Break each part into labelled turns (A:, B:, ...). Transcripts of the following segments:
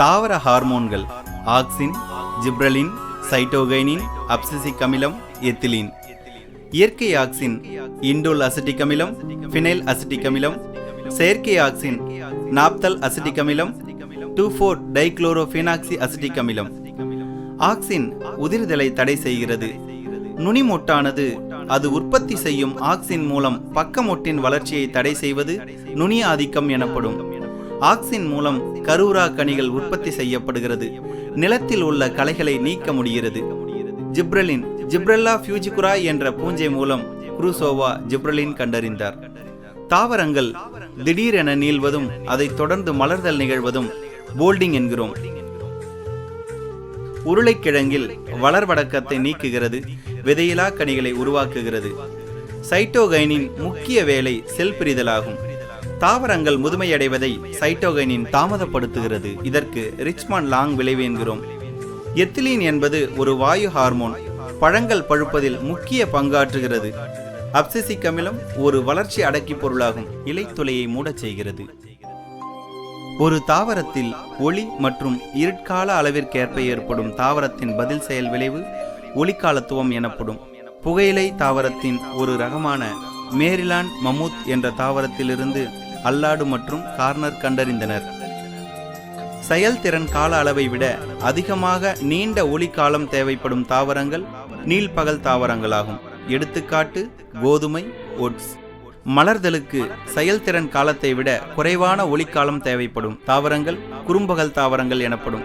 A: தாவர ஹார்மோன்கள் auxin gibberellin cytokinin abscisic அமிலம் எத்திலீன். இயற்கை ஆக்சின் இண்டோல் அசிட்டிக் அமிலம் ஃபினைல் அசிட்டிக் அமிலம் செயற்கை ஆக்சின் நாப்தல் அசிட்டிக் அமிலம் டூ ஃபோர் டைக்ளோரோஃபினாக்சி அசிட்டிக் அமிலம் ஆக்சின் உதிர்தலை தடை செய்கிறது. நுனிமொட்டானது அது உற்பத்தி செய்யும் ஆக்சின் மூலம் பக்கமொட்டின் வளர்ச்சியை தடை செய்வது நுனி ஆதிக்கம் எனப்படும். ஆக்சின் மூலம் கருவுறா கனிகள் உற்பத்தி செய்யப்படுகிறது. நிலத்தில் உள்ள களைகளை நீக்க முடிகிறது. ஜிப்ரலின் ஜிப்ரெல்லா ஃபியூஜிகுரா என்ற பூஞ்சை மூலம் குரூசோவா ஜிப்ரலின் கண்டறிந்தார். தாவரங்கள் திடீரென நீள்வதும் அதைத் தொடர்ந்து மலர்தல் நிகழ்வதும் போல்டிங் என்கிறோம். உருளைக்கிழங்கில் வளர்வடக்கத்தை நீக்குகிறது விதையிலா கனிகளை உருவாக்குகிறது. சைட்டோகைனின் முக்கிய வேலை செல் பிரிதலாகும். தாவரங்கள் முதுமையடைவதை சைட்டோகைனின் தாமதப்படுத்துகிறது. இதற்கு ரிச்மான் லாங் விளைவு என்கிறோம். எத்திலீன் என்பது ஒரு வாயு ஹார்மோன். பழங்கள் பழுப்பதில் முக்கிய பங்காற்றுகிறது. அப்சிசிக் அமிலம் ஒரு வளர்ச்சி அடக்கி பொருளாகும். இலைத்துளையை மூடச் செய்கிறது. ஒரு தாவரத்தில் ஒளி மற்றும் இருட்கால அளவிற்கேற்ப ஏற்படும் தாவரத்தின் பதில் செயல் விளைவு ஒளிக்காலத்துவம் எனப்படும். புகையிலை தாவரத்தின் ஒரு ரகமான மேரிலாண்ட் மமூத் என்ற தாவரத்திலிருந்து அல்லாடு மற்றும் கார்னர் கண்டறிந்தனர். செயல்திறன் கால அளவை விட அதிகமாக நீண்ட ஒளிக்காலம் தேவைப்படும் தாவரங்கள் நீள்பகல் தாவரங்களாகும். எடுத்துக்காட்டு கோதுமை ஓட்ஸ். மலர்தலுக்கு செயல்திறன் காலத்தை விட குறைவான ஒளிக்காலம் தேவைப்படும் தாவரங்கள் குறும்பகல் தாவரங்கள் எனப்படும்.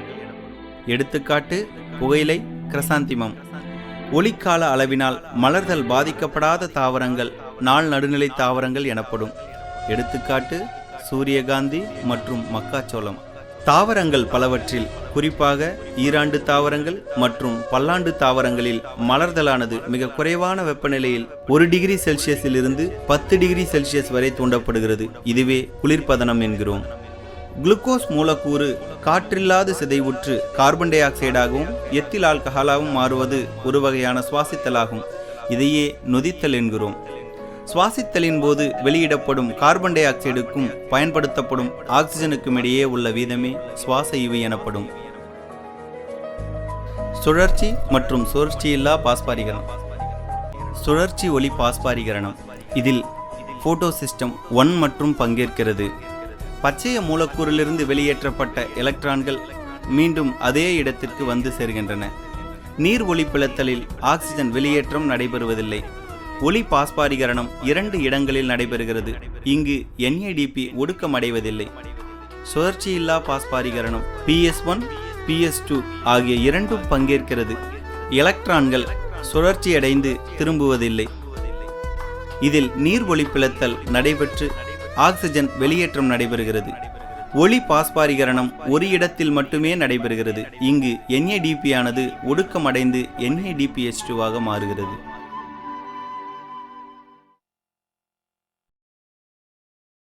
A: எடுத்துக்காட்டு புகையிலை கிரசாந்திமம். ஒளிக்கால அளவினால் மலர்தல் பாதிக்கப்படாத தாவரங்கள் நாள் நடுநிலை தாவரங்கள் எனப்படும். எடுத்துக்காட்டு சூரியகாந்தி மற்றும் மக்காச்சோளம். தாவரங்கள் பலவற்றில் குறிப்பாக ஈராண்டு தாவரங்கள் மற்றும் பல்லாண்டு தாவரங்களில் மலர்தலானது மிக குறைவான வெப்பநிலையில் ஒரு டிகிரி செல்சியஸில் இருந்து பத்து டிகிரி செல்சியஸ் வரை தூண்டப்படுகிறது. இதுவே குளிர்பதனம் என்கிறோம். குளுக்கோஸ் மூலக்கூறு காற்றில்லாது சிதைவுற்று கார்பன் டை ஆக்சைடாகவும் எத்தில் ஆல்கஹாலாகவும் மாறுவது ஒரு வகையான சுவாசித்தலாகும். இதையே நொதித்தல் என்கிறோம். சுவாசித்தலின் போது வெளியிடப்படும் கார்பன் டை ஆக்சைடுக்கும் பயன்படுத்தப்படும் ஆக்சிஜனுக்கும் இடையே உள்ள வீதமே சுவாச இவு எனப்படும். சுழற்சி மற்றும் சுழற்சியில்லா பாஸ்பாரிகரணம். சுழற்சி ஒளி பாஸ்பாரிகரணம். இதில் போட்டோ சிஸ்டம் ஒன் மற்றும் பங்கேற்கிறது. பச்சைய மூலக்கூறிலிருந்து வெளியேற்றப்பட்ட எலக்ட்ரான்கள் மீண்டும் அதே இடத்திற்கு வந்து சேர்கின்றன. நீர் ஒளி பிளத்தலில் ஆக்சிஜன் வெளியேற்றம் நடைபெறுவதில்லை. ஒளி பாஸ்பாரிகரணம் இரண்டு இடங்களில் நடைபெறுகிறது. இங்கு என்ஏடிபி ஒடுக்கமடைவதில்லை. சுழற்சியில்லா பாஸ்பாரிகரணம் பிஎஸ் ஒன் பிஎஸ் டூ ஆகிய இரண்டும் பங்கேற்கிறது. எலக்ட்ரான்கள் சுழற்சியடைந்து திரும்புவதில்லை. இதில் நீர் ஒளி பிளத்தல் நடைபெற்று ஆக்சிஜன் வெளியேற்றம் நடைபெறுகிறது. ஒளி பாஸ்பாரிகரணம் ஒரு இடத்தில் மட்டுமே நடைபெறுகிறது. இங்கு என்ஏடிபி ஆனது ஒடுக்கமடைந்து என்ஏடிபிஎச் டூவாக மாறுகிறது.